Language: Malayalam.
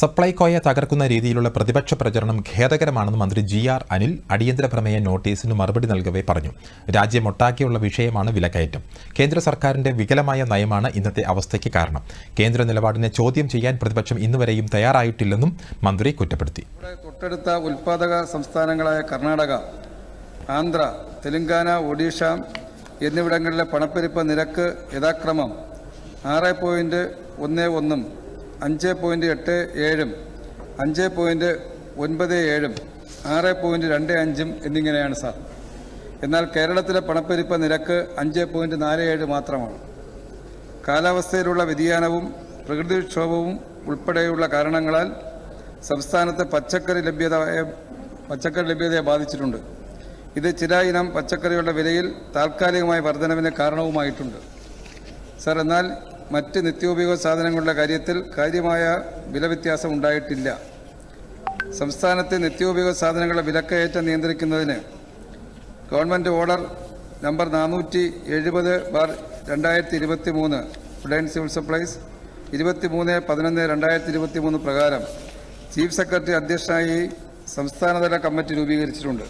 സപ്ലൈകോയെ തകർക്കുന്ന രീതിയിലുള്ള പ്രതിപക്ഷ പ്രചരണം ഖേദകരമാണെന്ന് മന്ത്രി ജി ആർ അനിൽ അടിയന്തര പ്രമേയ നോട്ടീസിന് മറുപടി നൽകവേ പറഞ്ഞു. രാജ്യമൊട്ടാക്കിയുള്ള വിഷയമാണ് വിലക്കയറ്റം. കേന്ദ്ര സർക്കാരിന്റെ വികലമായ നയമാണ് ഇന്നത്തെ അവസ്ഥയ്ക്ക് കാരണം. കേന്ദ്ര നിലപാടിനെ ചോദ്യം ചെയ്യാൻ പ്രതിപക്ഷം ഇന്നുവരെയും തയ്യാറായിട്ടില്ലെന്നും മന്ത്രി കുറ്റപ്പെടുത്തി. തൊട്ടടുത്ത ഉൽപാദക സംസ്ഥാനങ്ങളായ കർണാടക ആന്ധ്ര തെലങ്കാന ഒഡീഷ എന്നിവിടങ്ങളിലെ പണപ്പെരുപ്പ നിരക്ക് യഥാക്രമം ആറ് പോയിന്റ് ഒന്ന് ഒന്നും അഞ്ച് പോയിന്റ് എട്ട് ഏഴും അഞ്ച് പോയിന്റ് ഒൻപത് ഏഴും ആറ് പോയിന്റ് രണ്ട് അഞ്ചും എന്നിങ്ങനെയാണ് സാർ. എന്നാൽ കേരളത്തിലെ പണപ്പെരുപ്പ നിരക്ക് അഞ്ച് പോയിന്റ് നാല് ഏഴ് മാത്രമാണ്. കാലാവസ്ഥയിലുള്ള വ്യതിയാനവും പ്രകൃതിക്ഷോഭവും ഉൾപ്പെടെയുള്ള കാരണങ്ങളാൽ സംസ്ഥാനത്ത് പച്ചക്കറി ലഭ്യതയെ പച്ചക്കറി ലഭ്യതയെ ബാധിച്ചിട്ടുണ്ട്. ഇത് ചില ഇനം പച്ചക്കറികളുടെ വിലയിൽ താൽക്കാലികമായ വർധനവിന് കാരണവുമായിട്ടുണ്ട്. സർ എന്നാൽ മറ്റ് നിത്യോപയോഗ സാധനങ്ങളുടെ കാര്യത്തിൽ കാര്യമായ വില വ്യത്യാസം ഉണ്ടായിട്ടില്ല. സംസ്ഥാനത്തെ നിത്യോപയോഗ സാധനങ്ങളുടെ വിലക്കയറ്റം നിയന്ത്രിക്കുന്നതിന് ഗവൺമെന്റ് ഓർഡർ നമ്പർ നാനൂറ്റി എഴുപത് ബാർ രണ്ടായിരത്തി ഇരുപത്തി മൂന്ന് റിലയൻസ് സിവിൽ സപ്ലൈസ് ഇരുപത്തി മൂന്ന് പതിനൊന്ന് രണ്ടായിരത്തി ഇരുപത്തി മൂന്ന് പ്രകാരം ചീഫ് സെക്രട്ടറി അധ്യക്ഷനായി സംസ്ഥാനതല കമ്മിറ്റി രൂപീകരിച്ചിട്ടുണ്ട്.